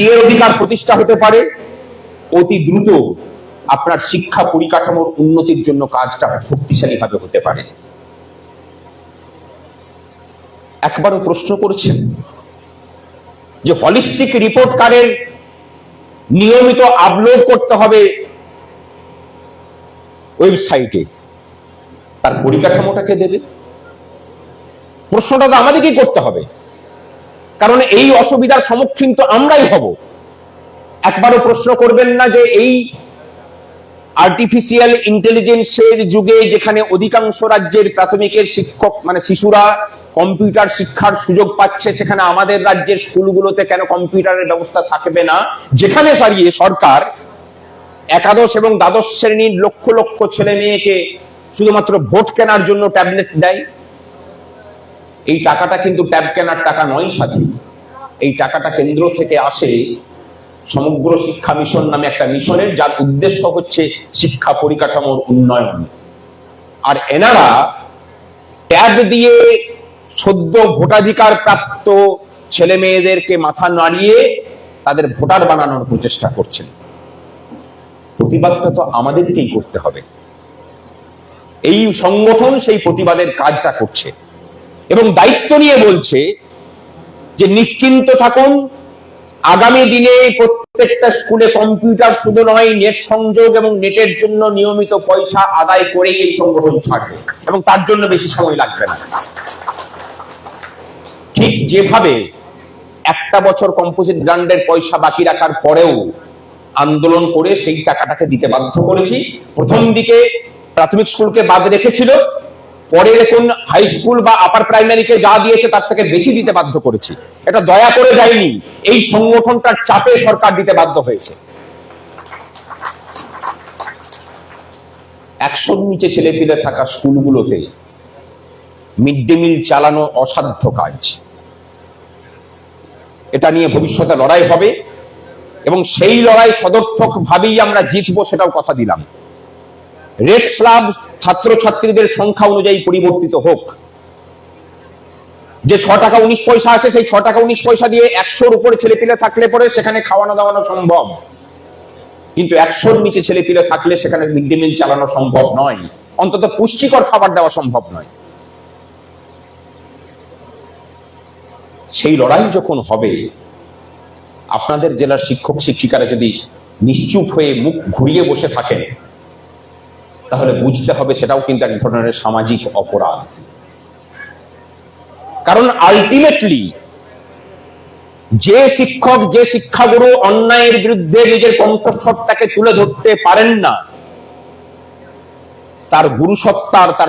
বিয়ের অধিকার প্রতিষ্ঠা হতে পারে, অতি দ্রুত আপনার শিক্ষা পরিকাঠামোর উন্নতির জন্য কাজটা শক্তিশালী ভাবে হতে পারে। একবারও প্রশ্ন করেছেন যে হলিস্টিক রিপোর্ট কার্ডের নিয়মিত আপলোড করতে হবে ওয়েবসাইটে তার পরিকাঠামোটাকে দেবে? প্রশ্নটা তো আমাদেরকেই করতে হবে। কারণ এই অসুবিধার সম্মুখীন তো আমরাই হব। একবারও প্রশ্ন করবেন না যে এই আর্টিফিশিয়াল ইন্টেলিজেন্সের যুগে যেখানে অধিকাংশ রাজ্যের প্রাথমিকের শিক্ষক মানে শিশুরা কম্পিউটার শিক্ষার সুযোগ পাচ্ছে, সেখানে আমাদের রাজ্যের স্কুলগুলোতে কেন কম্পিউটারের ব্যবস্থা থাকবে না? যেখানে সারিয়ে সরকার একাদশ এবং দ্বাদশ শ্রেণির লক্ষ লক্ষ ছেলে মেয়েকে শুধুমাত্র ভোট কেনার জন্য ট্যাবলেট দেয় এই টাকাটা কিন্তু ট্যাব কেনার টাকা নয় সাথী। এই টাকাটা কেন্দ্র থেকে আসে সমগ্র শিক্ষা মিশন নামে একটা মিশনের, যার উদ্দেশ্য হচ্ছে শিক্ষা পরিকাঠামোর উন্নয়ন। আর এনারা ট্যাব দিয়ে সদ্য ভোটাধিকার প্রাপ্ত ছেলে মেয়েদেরকে মাথা নাড়িয়ে তাদের ভোটার বানানোর প্রচেষ্টা করছেন। প্রতিবাদটা তো আমাদেরকেই করতে হবে। এই সংগঠন সেই প্রতিবাদের কাজটা করছে। এবং দায়িত্ব নিয়ে বলছে যে নিশ্চিন্ত থাকুন, আগামী দিনে প্রত্যেকটা স্কুলে কম্পিউটার শুধু নয়, নেট সংযোগ এবং নেটের জন্য নিয়মিত পয়সা আদায় করেই এই সংগঠন ছাড়বে এবং তার জন্য বেশি সময় লাগবে না। ঠিক যেভাবে একটা বছর কম্পোজিট গ্রান্ডের পয়সা বাকি রাখার পরেও আন্দোলন করে সেই টাকাটাকে দিতে বাধ্য করেছি, প্রথম দিকে প্রাথমিক স্কুলকে বাদ রেখেছিল পরে দেখুন হাই স্কুল বা আপার প্রাইমারিকে যা দিয়েছে তার থেকে বেশি দিতে বাধ্য করেছি। এটা দয়া করে যায়নি, এই সংগঠনটার চাপে সরকার দিতে বাধ্য হয়েছে। একশোর নিচে ছেলে ছেলেপিলে থাকা স্কুলগুলোতে মিড ডে মিল চালানো অসাধ্য কাজ। এটা নিয়ে ভবিষ্যতে লড়াই হবে এবং সেই লড়াই সদর্থক ভাবেই আমরা জিতবো সেটাও কথা দিলাম। রেড স্লাব ছাত্রছাত্রীদের সংখ্যা অনুযায়ী পরিবর্তিত হোক। যে ছ টাকা উনিশ পয়সা আছে, সেই ছ টাকা উনিশ পয়সা দিয়ে একশোর উপরে ছেলেপিলে থাকলে পরে সেখানে খাওয়ানো দাওয়ানো সম্ভব। কিন্তু একশোর নিচে ছেলেপিলে থাকলে সেখানে মিড ডে মিল চালানো সম্ভব নয়। অন্তত পুষ্টিকর খাবার দেওয়া সম্ভব নয়। সেই লড়াই যখন হবে, আপনাদের জেলার শিক্ষক শিক্ষিকারা যদি নিশ্চুপ হয়ে মুখ ঘুরিয়ে বসে থাকেন তাহলে বুঝতে হবে সেটাও কিন্তু এক ধরনের সামাজিক অপরাধ। কারণ আলটিমেটলি যে শিক্ষক, যে শিক্ষাগুরু অন্যায়ের বিরুদ্ধে নিজের কণ্ঠস্বরটাকে তুলে ধরতে পারেন না, তার গুরুসত্তার তার